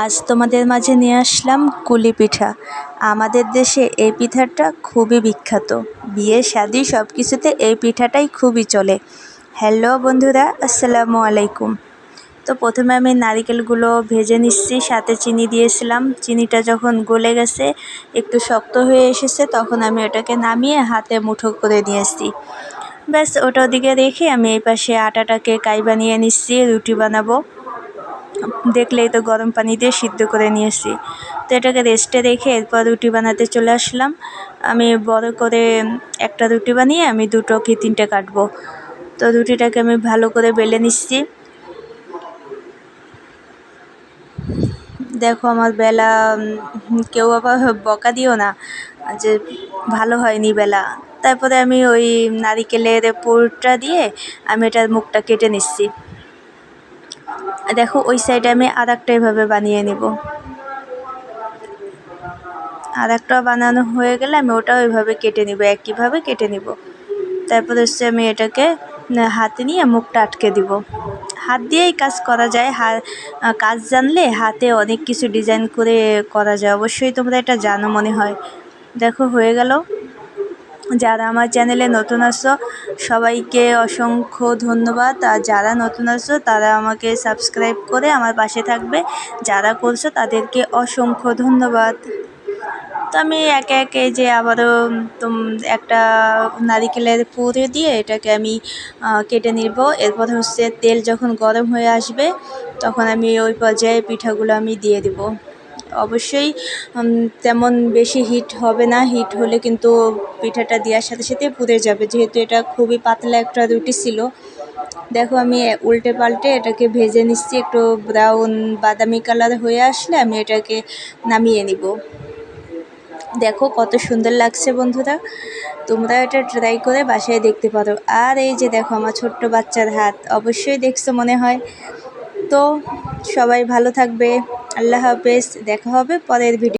আজ তোমাদের মাঝে নিয়ে আসলাম কুলি পিঠা। আমাদের দেশে এই পিঠাটা খুবই বিখ্যাত। বিয়ে, শাদি সব কিছুতে এই পিঠাটাই খুবই চলে। হ্যালো বন্ধুরা, আসসালামু আলাইকুম। তো প্রথমে আমি নারিকেলগুলো ভেজে নিচ্ছি, সাথে চিনি দিয়েছিলাম। চিনিটা যখন গলে গেছে, একটু শক্ত হয়ে এসেছে, তখন আমি ওটাকে নামিয়ে হাতে মুঠো করে নিয়েছি ব্যাস, ওটা ওদিকে রেখে আমি এই পাশে আটাটাকে কাই বানিয়ে নিচ্ছি, রুটি বানাবো। দেখলেই তো গরম পানি দিয়ে সিদ্ধ করে নিয়েছি তো এটাকে রেস্টে রেখে এরপর রুটি বানাতে চলে আসলাম। আমি বড় করে একটা রুটি বানিয়ে আমি দুটো কি তিনটে কাটবো। তো রুটিটাকে আমি ভালো করে বেলে নিচ্ছি। দেখো আমার বেলা কেউ আবার বকা দিও না যে ভালো হয়নি বেলা। তারপরে আমি ওই নারিকেলের পুরটা দিয়ে আমি এটার মুখটা কেটে নিচ্ছি। দেখো, ওই সাইডে আমি আর একটা এভাবে বানিয়ে নিব। আর একটা বানানো হয়ে গেলে আমি ওটা ওইভাবে কেটে নিব, একইভাবে কেটে নিব। তারপর হচ্ছে আমি এটাকে হাতে নিয়ে মুখটা আটকে দিব। হাত দিয়েই কাজ করা যায় কাজ জানলে হাতে অনেক কিছু ডিজাইন করে করা যায়। অবশ্যই তোমরা এটা জানো মনে হয়। দেখো, হয়ে গেল। যারা আমার চ্যানেলে নতুন আসছো সবাইকে অসংখ্য ধন্যবাদ। আর যারা নতুন আসছো তারা আমাকে সাবস্ক্রাইব করে আমার পাশে থাকবে। যারা করছ, তাদেরকে অসংখ্য ধন্যবাদ। তো আমি একে একে যে আবারও তুম, একটা নারিকেলের পুরে দিয়ে এটাকে আমি কেটে নিব। এরপর হচ্ছে তেল যখন গরম হয়ে আসবে, তখন আমি ওই পর্যায়ে পিঠাগুলো আমি দিয়ে দিব। অবশ্যই তেমন বেশি হিট হবে না। হিট হলে কিন্তু পিঠাটা দেওয়ার সাথে সাথে পুড়ে যাবে। যেহেতু এটা খুবই পাতলা একটা রুটি ছিল। দেখো আমি উল্টে পাল্টে এটাকে ভেজে নিচ্ছি। একটু ব্রাউন বাদামি কালার হয়ে আসলে আমি এটাকে নামিয়ে নিব। দেখো কত সুন্দর লাগছে বন্ধুরা। তোমরা এটা ট্রাই করে বাসায় দেখতে পারো। আর এই যে দেখো আমার ছোট্ট বাচ্চার হাত, অবশ্যই দেখছ মনে হয়। তো সবাই ভালো থাকবে। আল্লাহ হাফেজ দেখা হবে পরের ভিডিও